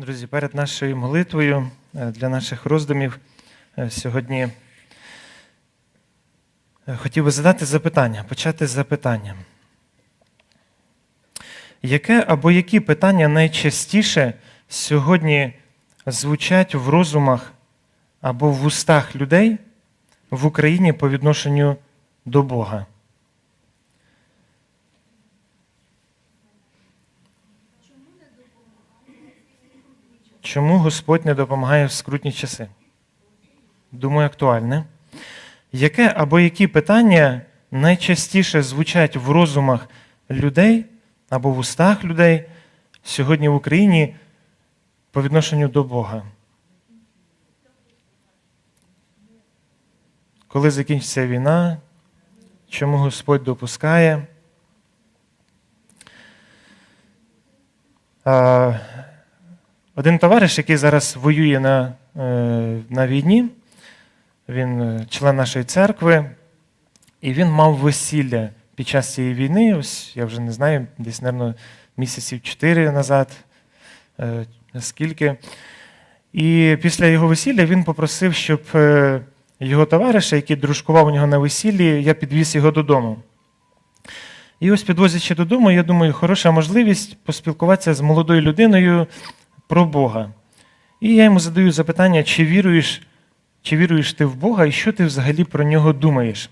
Друзі, перед нашою молитвою е, для наших роздумів е, сьогодні е, хотів би задати запитання, почати з запитання. Яке або які питання найчастіше сьогодні звучать в розумах або в устах людей в Україні по відношенню до Бога? Чому Господь не допомагає в скрутні часи? Думаю, актуальне. Яке або які питання найчастіше звучать в розумах людей або в устах людей сьогодні в Україні по відношенню до Бога? Коли закінчиться війна? Чому Господь допускає? Один товариш, який зараз воює на, е, на війні, він е, член нашої церкви, і він мав весілля під час цієї війни. Ось я вже не знаю, десь, мабуть, місяців чотири назад, е, скільки. І після його весілля він попросив, щоб його товариша, який дружкував у нього на весіллі, я підвіз його додому. І ось підвозячи додому, я думаю, хороша можливість поспілкуватися з молодою людиною про Бога. І я йому задаю запитання, чи віруєш, чи віруєш ти в Бога і що ти взагалі про нього думаєш?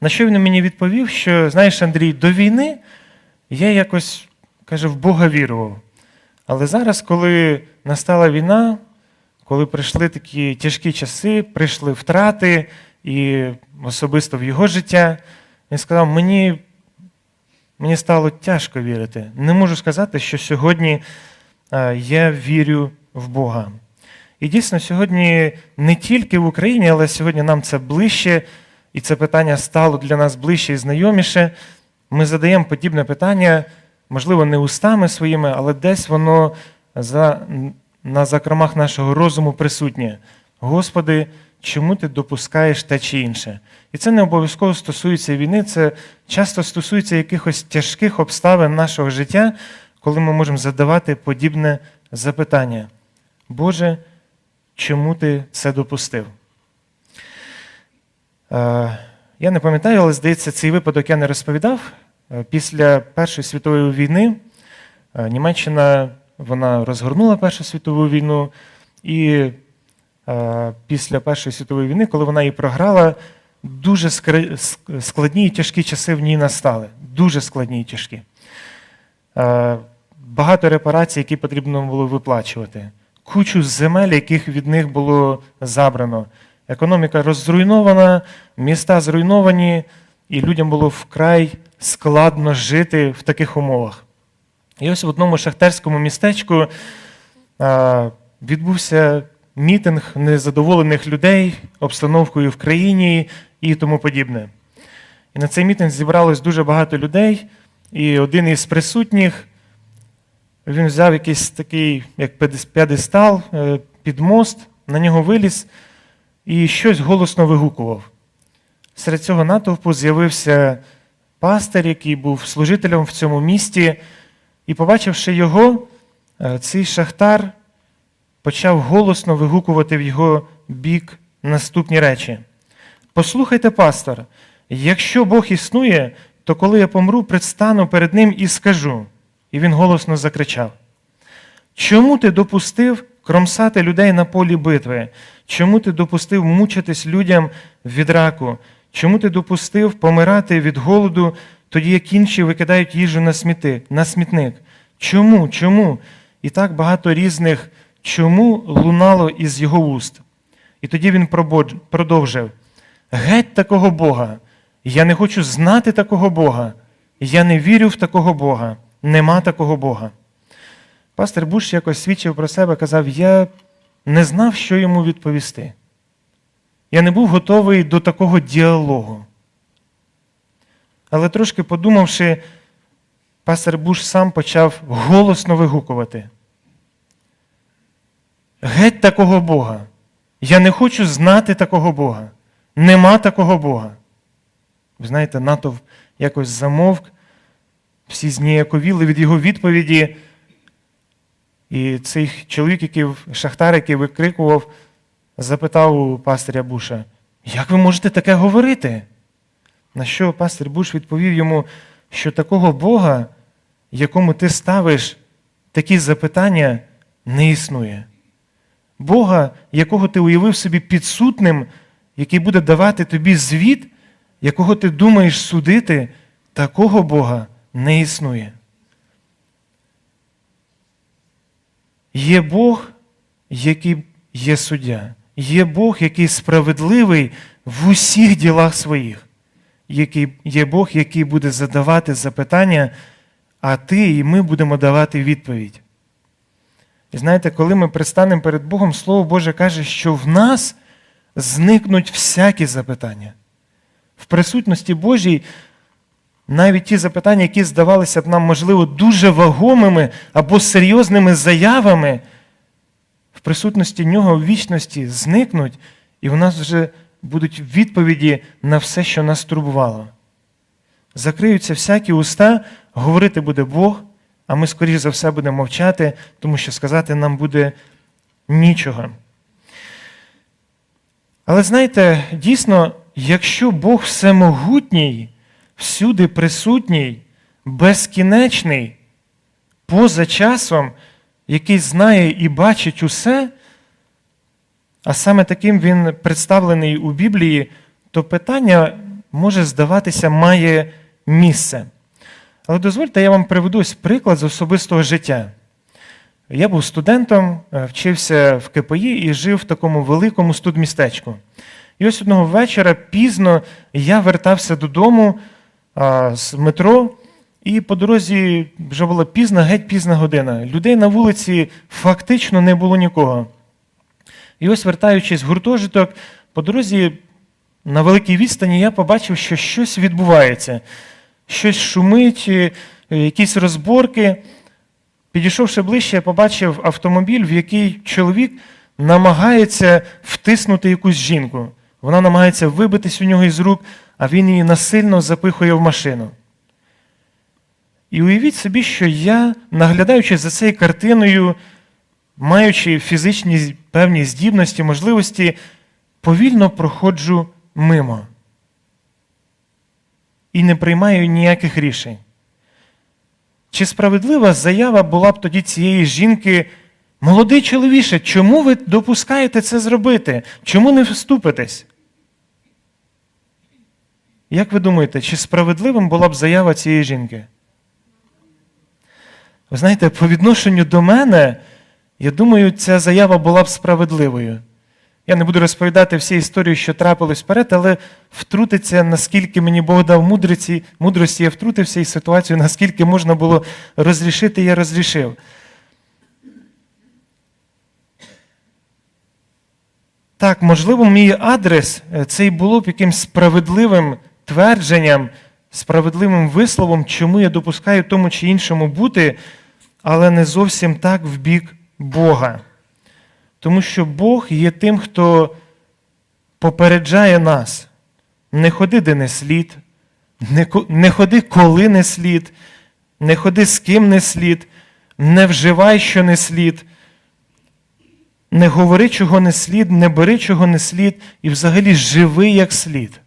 На що він мені відповів, що, знаєш, Андрій, до війни я якось, каже, в Бога вірував. Але зараз, коли настала війна, коли прийшли такі тяжкі часи, прийшли втрати, і особисто в його життя, він сказав, мені, мені стало тяжко вірити. Не можу сказати, що сьогодні я вірю в Бога. І дійсно, сьогодні не тільки в Україні, але сьогодні нам це ближче, і це питання стало для нас ближче і знайоміше. Ми задаємо подібне питання, можливо, не устами своїми, але десь воно за, на закромах нашого розуму присутнє. Господи, чому ти допускаєш те чи інше? І це не обов'язково стосується війни, це часто стосується якихось тяжких обставин нашого життя, коли ми можемо задавати подібне запитання. Боже, чому ти це допустив? Е, Я не пам'ятаю, але здається, цей випадок я не розповідав. Е, Після Першої світової війни е, Німеччина вона розгорнула Першу світову війну, і після Першої світової війни, коли вона її програла, дуже складні і тяжкі часи в ній настали. Дуже складні і тяжкі. Е, Багато репарацій, які потрібно було виплачувати, кучу земель, яких від них було забрано. Економіка розруйнована, міста зруйновані, і людям було вкрай складно жити в таких умовах. І ось в одному шахтерському містечку відбувся мітинг незадоволених людей обстановкою в країні і тому подібне. І на цей мітинг зібралось дуже багато людей, і один із присутніх він взяв якийсь такий, як п'єдестал е, під мост, на нього виліз і щось голосно вигукував. Серед цього натовпу з'явився пастир, який був служителем в цьому місті, і, побачивши його, е, цей шахтар почав голосно вигукувати в його бік наступні речі. Послухайте, пастор, якщо Бог існує, то коли я помру, предстану перед ним і скажу. І він голосно закричав: Чому ти допустив кромсати людей на полі битви? Чому ти допустив мучитись людям від раку? Чому ти допустив помирати від голоду, тоді як інші викидають їжу на, сміти, на смітник? Чому? Чому? І так багато різних чому лунало із його уст. І тоді він продовжив: Геть такого Бога. Я не хочу знати такого Бога. Я не вірю в такого Бога. Нема такого Бога. Пастор Буш якось свідчив про себе, казав: я не знав, що йому відповісти. Я не був готовий до такого діалогу. Але трошки подумавши, пастор Буш сам почав голосно вигукувати. Геть такого Бога. Я не хочу знати такого Бога. Нема такого Бога. Ви знаєте, натовп якось замовк, всі зніяковіли від його відповіді. І цей чоловік, який шахтар, який викрикував, запитав у пастиря Буша, як ви можете таке говорити? На що пастир Буш відповів йому, що такого Бога, якому ти ставиш такі запитання, не існує. Бога, якого ти уявив собі підсутним, який буде давати тобі звіт, якого ти думаєш судити, такого Бога не існує. Є Бог, який є суддя. Є Бог, який справедливий в усіх ділах своїх. Є Бог, який буде задавати запитання, а ти і ми будемо давати відповідь. І знаєте, коли ми пристанемо перед Богом, Слово Боже каже, що в нас зникнуть всякі запитання. В присутності Божій навіть ті запитання, які здавалися б нам, можливо, дуже вагомими або серйозними заявами, в присутності нього в вічності зникнуть, і в нас вже будуть відповіді на все, що нас турбувало. Закриються всякі уста, говорити буде Бог, а ми, скоріш за все, будемо мовчати, тому що сказати нам буде нічого. Але знаєте, дійсно, якщо Бог всемогутній, всюди присутній, безкінечний, поза часом, який знає і бачить усе, а саме таким він представлений у Біблії, то питання може здаватися, має місце. Але дозвольте, я вам приведу ось приклад з особистого життя. Я був студентом, е, вчився в КПІ і жив в такому великому студмістечку. І ось одного вечора пізно я вертався додому а, з метро, і по дорозі вже була пізна, геть пізна година. Людей на вулиці фактично не було нікого. І ось, вертаючись в гуртожиток, по дорозі на великій відстані я побачив, що щось відбувається, щось шумить, е, якісь розборки. Підійшовши ближче, я побачив автомобіль, в який чоловік намагається втиснути якусь жінку. Вона намагається вибитись у нього із рук, а він її насильно запихує в машину. І уявіть собі, що я, наглядаючи за цією картиною, маючи фізичні певні здібності, можливості, повільно проходжу мимо і не приймаю ніяких рішень. Чи справедлива заява була б тоді цієї жінки, молодий чоловіше, чому ви допускаєте це зробити? Чому не вступитесь? Як ви думаєте, чи справедливим була б заява цієї жінки? Ви знаєте, по відношенню до мене, я думаю, ця заява була б справедливою. Я не буду розповідати всі історії, що трапилось вперед, але втрутиться, наскільки мені Бог дав мудроці, мудрості, я втрутився і ситуацію, наскільки можна було розрішити, я розрішив. Так, можливо, мій адрес е, цей було б якимсь справедливим твердженням, справедливим висловом, чому я допускаю тому чи іншому бути, але не зовсім так в бік Бога. Тому що Бог є тим, хто попереджає нас. Не ходи, де не слід, не ходи, коли не слід, не ходи з ким не слід, не вживай, що не слід, не говори, чого не слід, не бери, чого не слід, і взагалі живи як слід.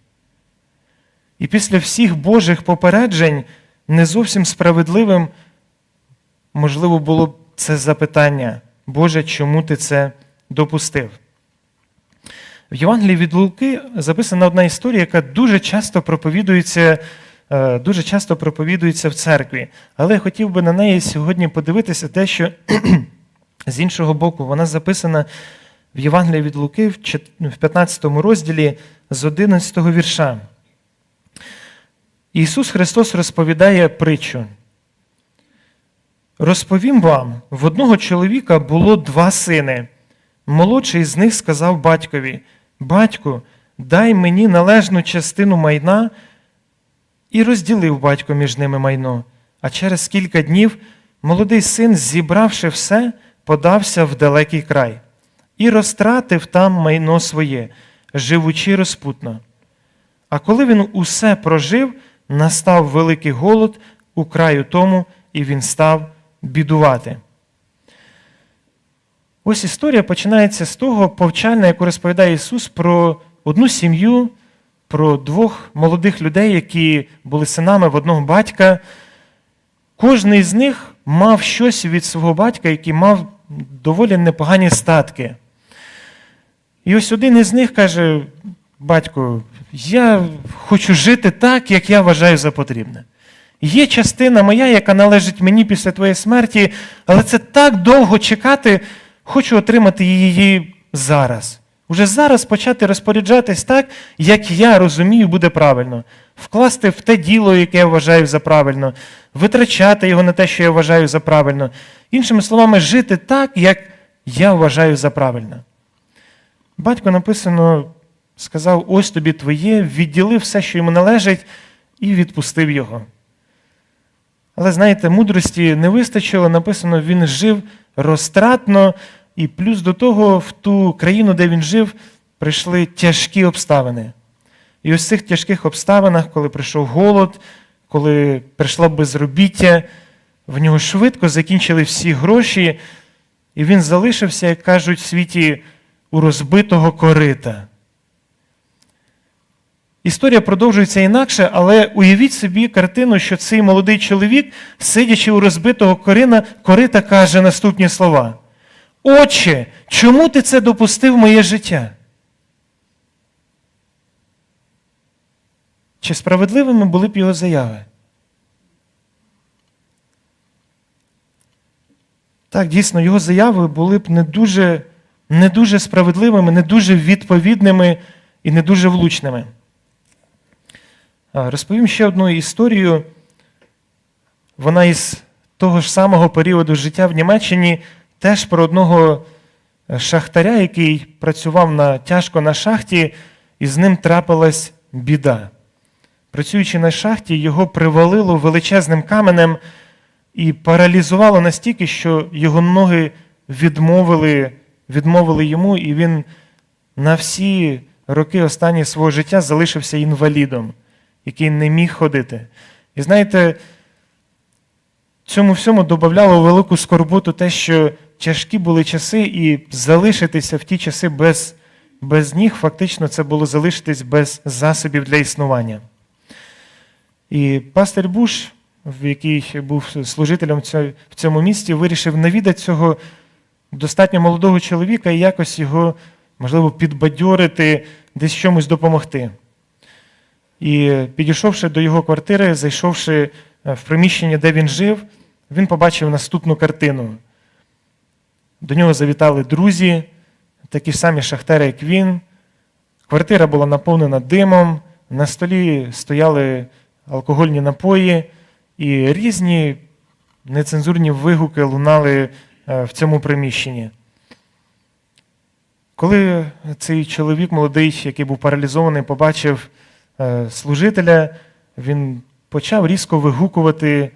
І після всіх Божих попереджень не зовсім справедливим, можливо, було б це запитання. Боже, чому ти це допустив? В Євангелії від Луки записана одна історія, яка дуже часто проповідується е, дуже часто проповідується в церкві. Але я хотів би на неї сьогодні подивитися те, що з іншого боку, вона записана в Євангелії від Луки в 15 розділі з 11 вірша. Ісус Христос розповідає притчу. Розповім вам, в одного чоловіка було два сини. Молодший з них сказав батькові: Батьку, дай мені належну частину майна, і розділив батько між ними майно. А через кілька днів молодий син, зібравши все, подався в далекий край і розтратив там майно своє, живучи розпутно. А коли він усе прожив, настав великий голод у краю тому, і він став бідувати. Ось історія починається з того повчальна, яку розповідає Ісус про одну сім'ю, про двох молодих людей, які були синами в одного батька. Кожний з них мав щось від свого батька, який мав доволі непогані статки. І ось один із них каже: батько, я хочу жити так, як я вважаю за потрібне. Є частина моя, яка належить мені після твоєї смерті, але це так довго чекати, хочу отримати її зараз. Уже зараз почати розпоряджатись так, як я розумію, буде правильно. Вкласти в те діло, яке я вважаю за правильно, витрачати його на те, що я вважаю за правильно. Іншими словами, жити так, як я вважаю за правильно. Батько написано, сказав: ось тобі твоє, відділив все, що йому належить, і відпустив його. Але знаєте, мудрості не вистачило, написано, він жив розтратно, і плюс до того, в ту країну, де він жив, прийшли тяжкі обставини. І ось в цих тяжких обставинах, коли прийшов голод, коли прийшло безробіття, в нього швидко закінчили всі гроші, і він залишився, як кажуть, в світі у розбитого корита. Історія продовжується інакше, але уявіть собі картину, що цей молодий чоловік, сидячи у розбитого корина, корита, каже наступні слова: Отче, чому ти це допустив моє життя? Чи справедливими були б його заяви? Так, дійсно, його заяви були б не дуже, не дуже справедливими, не дуже відповідними і не дуже влучними. Розповім ще одну історію. Вона із того ж самого періоду життя в Німеччині теж про одного шахтаря, який працював на, тяжко на шахті, і з ним трапилась біда. Працюючи на шахті, його привалило величезним каменем і паралізувало настільки, що його ноги відмовили, відмовили йому, і він на всі роки останні свого життя залишився інвалідом який не міг ходити. І знаєте, цьому всьому додавало велику скорботу те, що тяжкі були часи, і залишитися в ті часи без, без ніг, фактично, це було залишитись без засобів для існування. І пастир Буш, який був служителем в цьому місті, вирішив навідати цього достатньо молодого чоловіка і якось його, можливо, підбадьорити, десь чомусь допомогти. І підійшовши до його квартири, зайшовши е, в приміщення, де він жив, він побачив наступну картину. До нього завітали друзі, такі самі шахтери, як він. Квартира була наповнена димом, на столі стояли алкогольні напої, і різні нецензурні вигуки лунали е, в цьому приміщенні. Коли цей чоловік молодий, який був паралізований, побачив Е, служителя, він почав різко вигукувати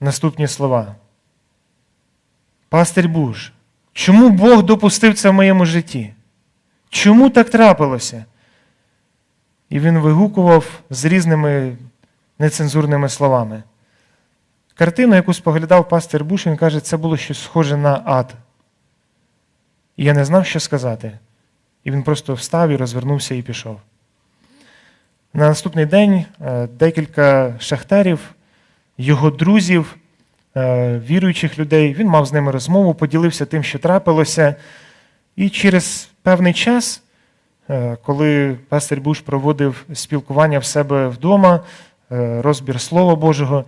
наступні слова. Пастир Буш, чому Бог допустив це в моєму житті? Чому так трапилося? І він вигукував з різними нецензурними словами. Картину, яку споглядав пастир Буш, він каже, це було щось схоже на ад. І я не знав, що сказати. І він просто встав і розвернувся і пішов. На наступний день е, декілька шахтарів, його друзів, віруючих людей, він мав з ними розмову, поділився тим, що трапилося. І через певний час, е, коли пастир Буш проводив спілкування в себе вдома, розбір Слова Божого,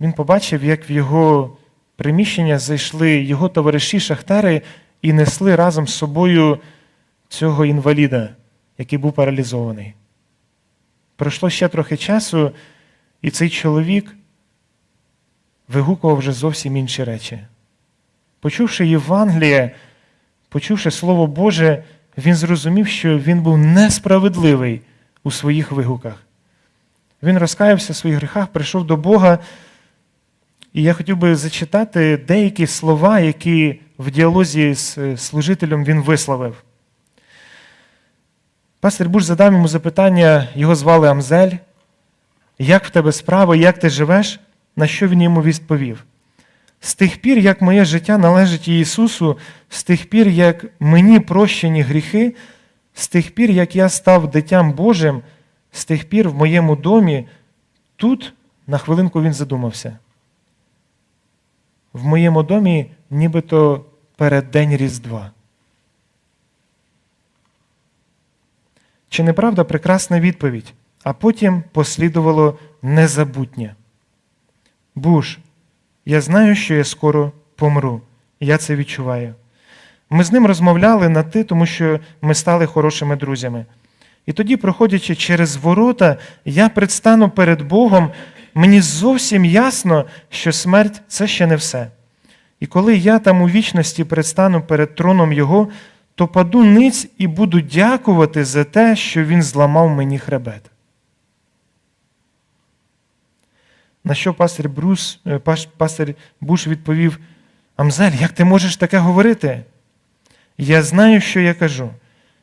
він побачив, як в його приміщення зайшли його товариші шахтари і несли разом з собою цього інваліда, який був паралізований. Пройшло ще трохи часу, і цей чоловік вигукував вже зовсім інші речі. Почувши Євангеліє, почувши Слово Боже, він зрозумів, що він був несправедливий у своїх вигуках. Він розкаявся в своїх гріхах, прийшов до Бога. І я хотів би зачитати деякі слова, які в діалозі з служителем він висловив. Пастир Буш задав йому запитання, його звали Амзель. Як в тебе справи, як ти живеш? На що він йому відповів? З тих пір, як моє життя належить Ісусу, з тих пір, як мені прощені гріхи, з тих пір, як я став дитям Божим, з тих пір в моєму домі, тут на хвилинку він задумався. В моєму домі нібито переддень Різдва. Чи не правда прекрасна відповідь? А потім послідувало незабутнє. Буш, я знаю, що я скоро помру. Я це відчуваю. Ми з ним розмовляли на ти, тому що ми стали хорошими друзями. І тоді, проходячи через ворота, я предстану перед Богом, мені зовсім ясно, що смерть це ще не все. І коли я там у вічності предстану перед троном Його, то паду ниць і буду дякувати за те, що Він зламав мені хребет. На що пастир, Брус, е, пастир Буш відповів: Амзель, як ти можеш таке говорити? Я знаю, що я кажу.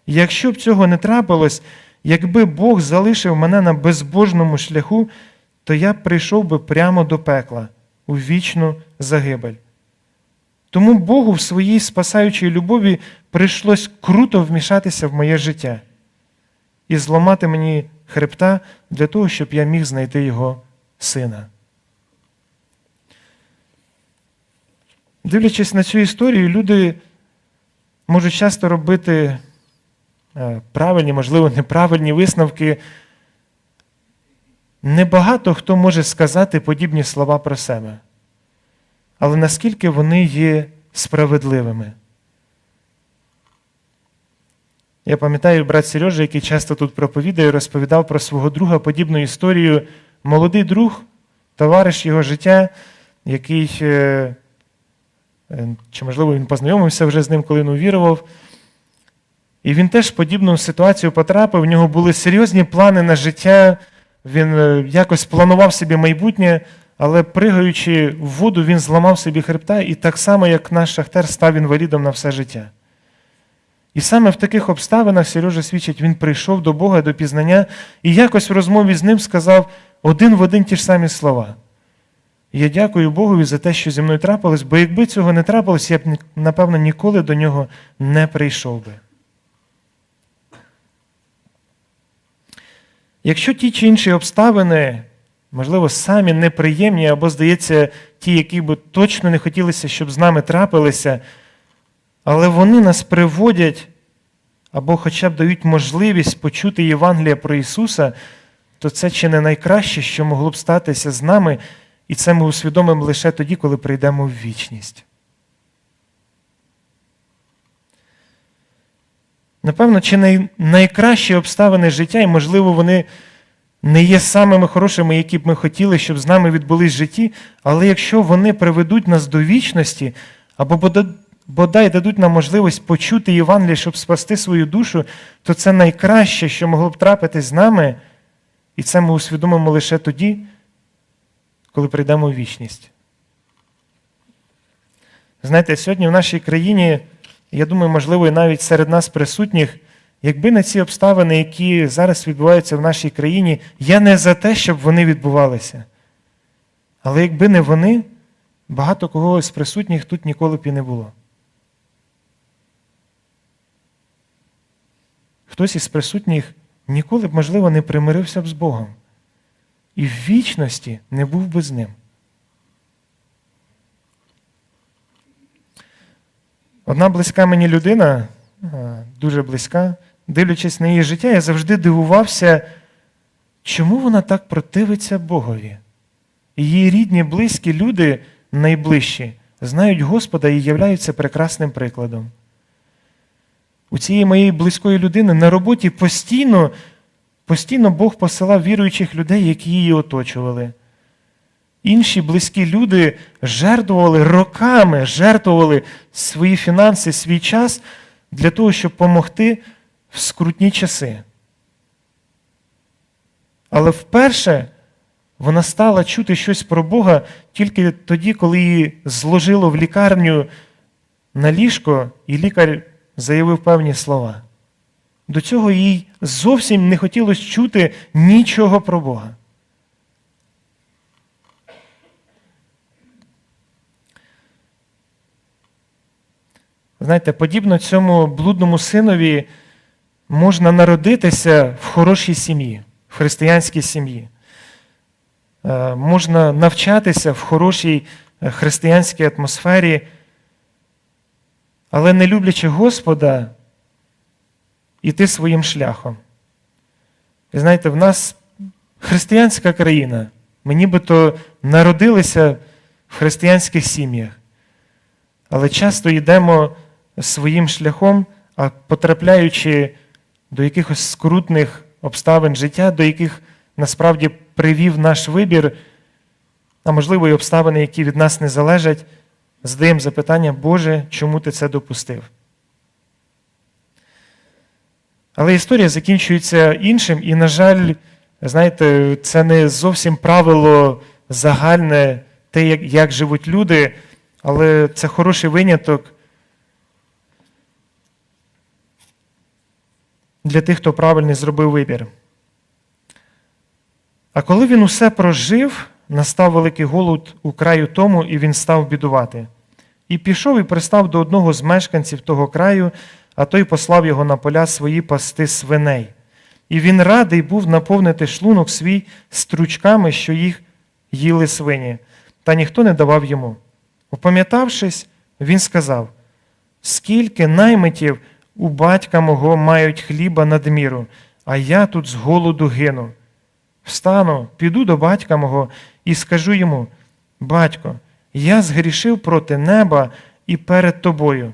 Якщо б цього не трапилось, якби Бог залишив мене на безбожному шляху, то я прийшов би прямо до пекла, у вічну загибель. Тому Богу в своїй спасаючій любові прийшлось круто вмішатися в моє життя і зламати мені хребта для того, щоб я міг знайти його сина. Дивлячись на цю історію, люди можуть часто робити е, правильні, можливо, неправильні висновки. Небагато хто може сказати подібні слова про себе. Але наскільки вони є справедливими? Я пам'ятаю, брат Сережа, який часто тут проповідає, розповідав про свого друга подібну історію. Молодий друг, товариш його життя, який е, чи, можливо, він познайомився вже з ним, коли він увірував. І він теж в подібну ситуацію потрапив. В нього були серйозні плани на життя, він е, якось планував собі майбутнє, але пригаючи в воду, він зламав собі хребта, і так само, як наш шахтер, став інвалідом на все життя. І саме в таких обставинах Сережа свідчить, він прийшов до Бога до пізнання і якось в розмові з ним сказав один в один ті ж самі слова. Я дякую Богові за те, що зі мною трапилось, бо якби цього не трапилось, я б, напевно, ніколи до нього не прийшов би. Якщо ті чи інші обставини, можливо, самі неприємні, або, здається, ті, які б точно не хотілося, щоб з нами трапилися, але вони нас приводять або хоча б дають можливість почути Євангелія про Ісуса, то це чи не найкраще, що могло б статися з нами. І це ми усвідомимо лише тоді, коли прийдемо в вічність. Напевно, чи найкращі обставини життя, і, можливо, вони не є самими хорошими, які б ми хотіли, щоб з нами відбулись в житті, але якщо вони приведуть нас до вічності, або бодай дадуть нам можливість почути Євангеліє, щоб спасти свою душу, то це найкраще, що могло б трапитись з нами, і це ми усвідомимо лише тоді, коли прийдемо в вічність. Знаєте, сьогодні в нашій країні, я думаю, можливо, і навіть серед нас присутніх, якби не ці обставини, які зараз відбуваються в нашій країні, я не за те, щоб вони відбувалися. Але якби не вони, багато кого з присутніх тут ніколи б і не було. Хтось із присутніх ніколи б, можливо, не примирився б з Богом і в вічності не був би з ним. Одна близька мені людина, дуже близька, дивлячись на її життя, я завжди дивувався, чому вона так противиться Богові. Її рідні, близькі люди найближчі знають Господа і являються прекрасним прикладом. У цієї моєї близької людини на роботі постійно Постійно Бог посилав віруючих людей, які її оточували. Інші близькі люди жертвували роками, жертвували свої фінанси, свій час для того, щоб допомогти в скрутні часи. Але вперше вона стала чути щось про Бога тільки тоді, коли її зложило в лікарню на ліжко, і лікар заявив певні слова. До цього їй зовсім не хотілося чути нічого про Бога. Знаєте, подібно цьому блудному синові можна народитися в хорошій сім'ї, в християнській сім'ї. Е, можна навчатися в хорошій е, християнській атмосфері, але не люблячи Господа, іти своїм шляхом. І знаєте, в нас християнська країна. Ми нібито народилися в християнських сім'ях, але часто йдемо своїм шляхом, а потрапляючи до якихось скрутних обставин життя, до яких насправді привів наш вибір, а можливо, і обставини, які від нас не залежать, задаємо запитання, Боже, чому ти це допустив? Але історія закінчується іншим, і, на жаль, знаєте, це не зовсім правило загальне, те, як, як живуть люди, але це хороший виняток для тих, хто правильний зробив вибір. А коли він усе прожив, настав великий голод у краю тому, і він став бідувати. І пішов і пристав до одного з мешканців того краю, а той послав його на поля свої пасти свиней. І він радий був наповнити шлунок свій стручками, що їх їли свині, та ніхто не давав йому. Опам'ятавшись, він сказав: скільки наймитів у батька мого мають хліба надміру, а я тут з голоду гину. Встану, піду до батька мого і скажу йому: Батько, я згрішив проти неба і перед тобою,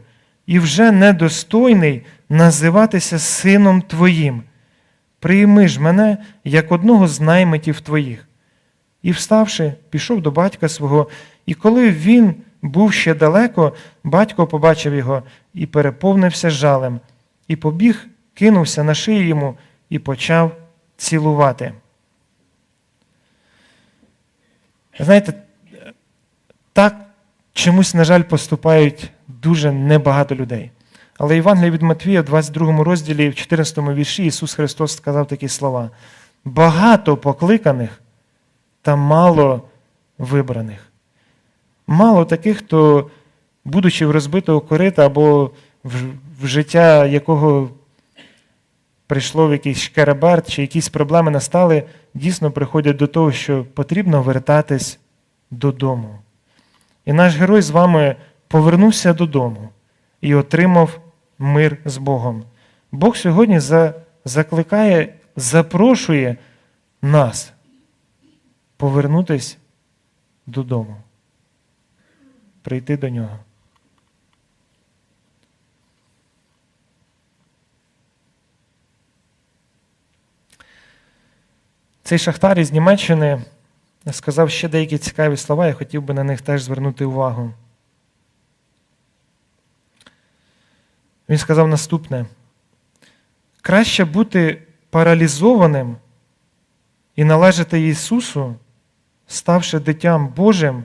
і вже недостойний називатися сином твоїм. Прийми ж мене як одного з наймитів твоїх. І, вставши, пішов до батька свого, і коли він був ще далеко, батько побачив його і переповнився жалем, і побіг, кинувся на шию йому і почав цілувати. Знаєте, так чомусь, на жаль, поступають дуже небагато людей. Але Євангелія від Матвія в 22 розділі, в 14 вірші, Ісус Христос сказав такі слова: багато покликаних та мало вибраних. Мало таких, хто, будучи в розбитого корита або в життя якого прийшло в якийсь шкереберт чи якісь проблеми настали, дійсно приходять до того, що потрібно вертатись додому. І наш герой з вами повернувся додому і отримав мир з Богом. Бог сьогодні закликає, запрошує нас повернутися додому, прийти до нього. Цей шахтар із Німеччини сказав ще деякі цікаві слова, я хотів би на них теж звернути увагу. Він сказав наступне: краще бути паралізованим і належати Ісусу, ставши дитям Божим,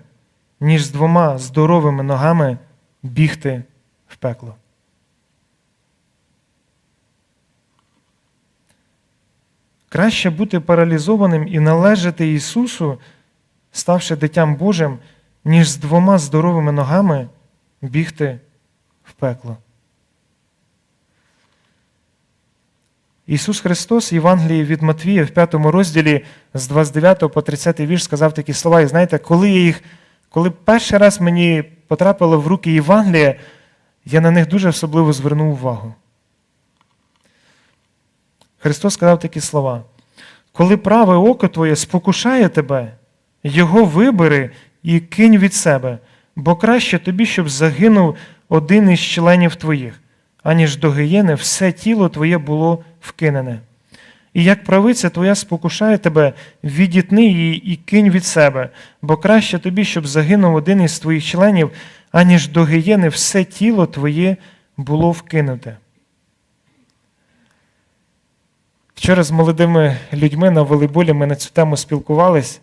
ніж з двома здоровими ногами бігти в пекло. Краще бути паралізованим і належати Ісусу, ставши дитям Божим, ніж з двома здоровими ногами бігти в пекло. Ісус Христос в Євангелії від Матвія в 5 розділі з 29 по 30 вірш сказав такі слова. І знаєте, коли я їх, коли перший раз мені потрапило в руки Євангелія, я на них дуже особливо звернув увагу. Христос сказав такі слова. Коли праве око твоє спокушає тебе, його вибери і кинь від себе, бо краще тобі, щоб загинув один із членів твоїх, аніж до гиєни все тіло твоє було вкинене. І як правиця твоя спокушає тебе, відітни її і кинь від себе, бо краще тобі, щоб загинув один із твоїх членів, аніж до гиєни все тіло твоє було вкинуте. Вчора з молодими людьми на волейболі ми на цю тему спілкувались.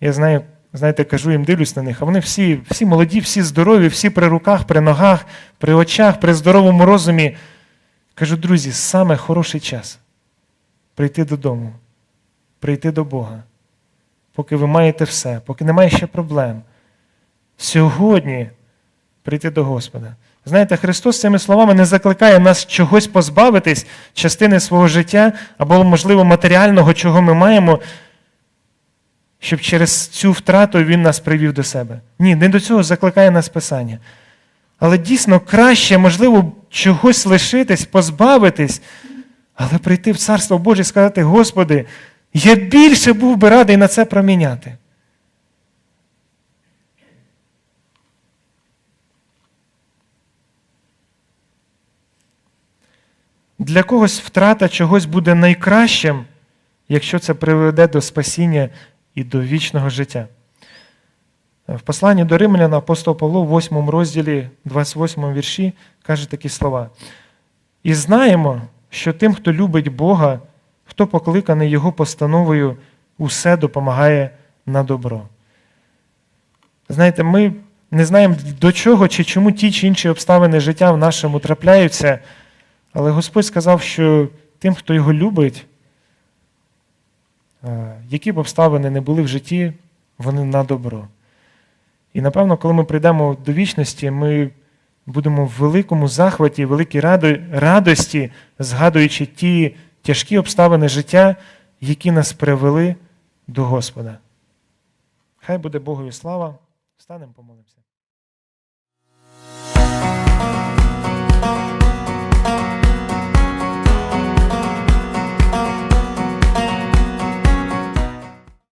Я знаю, знаєте, кажу їм, дивлюсь на них, а вони всі всі молоді, всі здорові, всі при руках, при ногах, при очах, при здоровому розумі. Кажу, друзі, саме хороший час прийти додому, прийти до Бога, поки ви маєте все, поки немає ще проблем. Сьогодні прийти до Господа. Знаєте, Христос цими словами не закликає нас чогось позбавитись, частини свого життя або, можливо, матеріального, чого ми маємо, щоб через цю втрату Він нас привів до себе. Ні, не до цього закликає нас Писання. Але дійсно краще, можливо, чогось лишитись, позбавитись, але прийти в Царство Боже і сказати, Господи, я більше був би радий на це проміняти. Для когось втрата чогось буде найкращим, якщо це приведе до спасіння і до вічного життя. В посланні до Римляна апостол Павло в 8 розділі, 28 вірші, каже такі слова. І знаємо, що тим, хто любить Бога, хто покликаний Його постановою, усе допомагає на добро. Знаєте, ми не знаємо, до чого чи чому ті чи інші обставини життя в нашому трапляються, але Господь сказав, що тим, хто його любить, які б обставини не були в житті, вони на добро. І напевно, коли ми прийдемо до вічності, ми будемо в великому захваті, великій радості, згадуючи ті тяжкі обставини життя, які нас привели до Господа. Хай буде Богові слава. Встанемо, помолимося.